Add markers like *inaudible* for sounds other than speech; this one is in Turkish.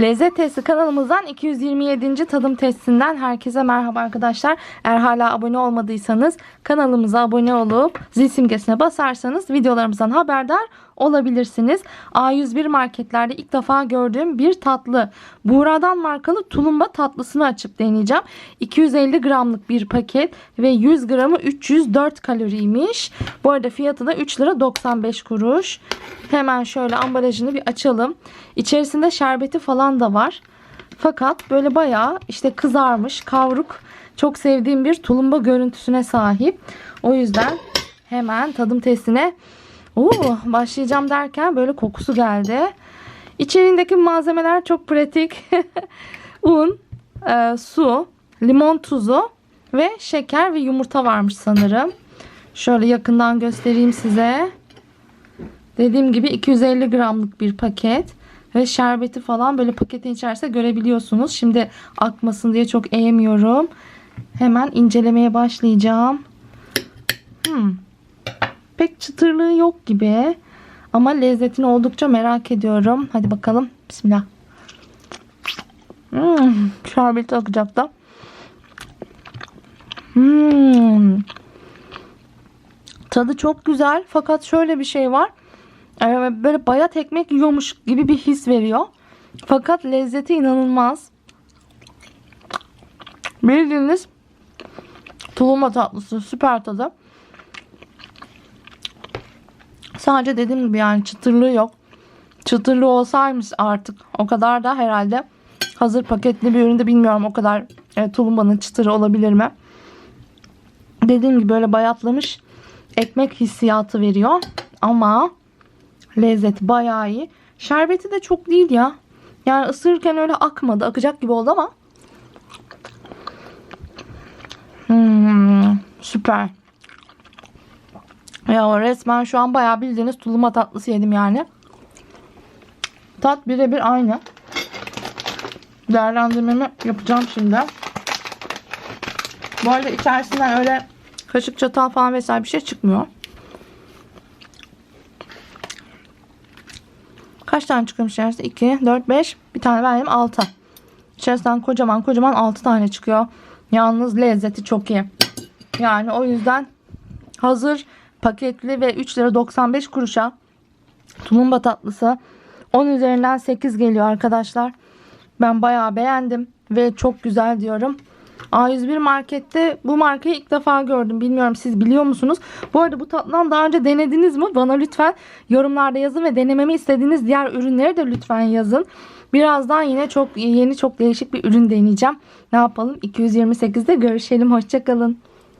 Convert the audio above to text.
Lezzet Testi kanalımızdan 227. tadım testinden herkese merhaba arkadaşlar. Eğer hala abone olmadıysanız kanalımıza abone olup zil simgesine basarsanız videolarımızdan haberdar olabilirsiniz. A101 marketlerde ilk defa gördüğüm bir tatlı. Buğra'dan markalı tulumba tatlısını açıp deneyeceğim. 250 gramlık bir paket ve 100 gramı 304 kaloriymiş. Bu arada fiyatı da 3 lira 95 kuruş. Hemen şöyle ambalajını bir açalım. İçerisinde şerbeti falan da var. Fakat böyle bayağı işte kızarmış, kavruk, çok sevdiğim bir tulumba görüntüsüne sahip. O yüzden hemen tadım testine Oo, başlayacağım derken böyle kokusu geldi. İçeriğindeki malzemeler çok pratik. *laughs* Un, e, su, limon tuzu ve şeker ve yumurta varmış sanırım. Şöyle yakından göstereyim size. Dediğim gibi 250 gramlık bir paket ve şerbeti falan böyle paketin içerisinde görebiliyorsunuz. Şimdi akmasın diye çok eğmiyorum. Hemen incelemeye başlayacağım. Hmm. Pek çıtırlığı yok gibi. Ama lezzetini oldukça merak ediyorum. Hadi bakalım. Bismillah. Hmm, şerbeti akacak da. Hmm. Tadı çok güzel. Fakat şöyle bir şey var. Ee, Böyle bayat ekmek yiyormuş gibi bir his veriyor. Fakat lezzeti inanılmaz. Bildiğiniz tulumba tatlısı süper tadı. Sadece dediğim gibi yani çıtırlığı yok. Çıtırlığı olsaymış artık o kadar da herhalde hazır paketli bir üründe bilmiyorum o kadar e, tulumbanın çıtırı olabilir mi? Dediğim gibi böyle bayatlamış ekmek hissiyatı veriyor. Ama lezzet bayağı iyi. Şerbeti de çok değil ya. Yani ısırırken öyle akmadı. Akacak gibi oldu ama. Hmm, süper. Ya resmen şu an bayağı bildiğiniz tuluma tatlısı yedim yani. Tat birebir aynı. Değerlendirmemi yapacağım şimdi. Bu arada içerisinden öyle kaşık çatal falan vesaire bir şey çıkmıyor. Kaç tane çıkıyormuş içerisinde? 2, 4, 5. Bir tane benim 6. İçerisinden kocaman kocaman 6 tane çıkıyor. Yalnız lezzeti çok iyi. Yani o yüzden hazır paketli ve 3 lira 95 kuruşa tulumba tatlısı 10 üzerinden 8 geliyor arkadaşlar. Ben bayağı beğendim ve çok güzel diyorum. A101 markette bu markayı ilk defa gördüm. Bilmiyorum siz biliyor musunuz? Bu arada bu tatlıdan daha önce denediniz mi? Bana lütfen yorumlarda yazın ve denememi istediğiniz diğer ürünleri de lütfen yazın. Birazdan yine çok yeni çok değişik bir ürün deneyeceğim. Ne yapalım? 228'de görüşelim. Hoşçakalın.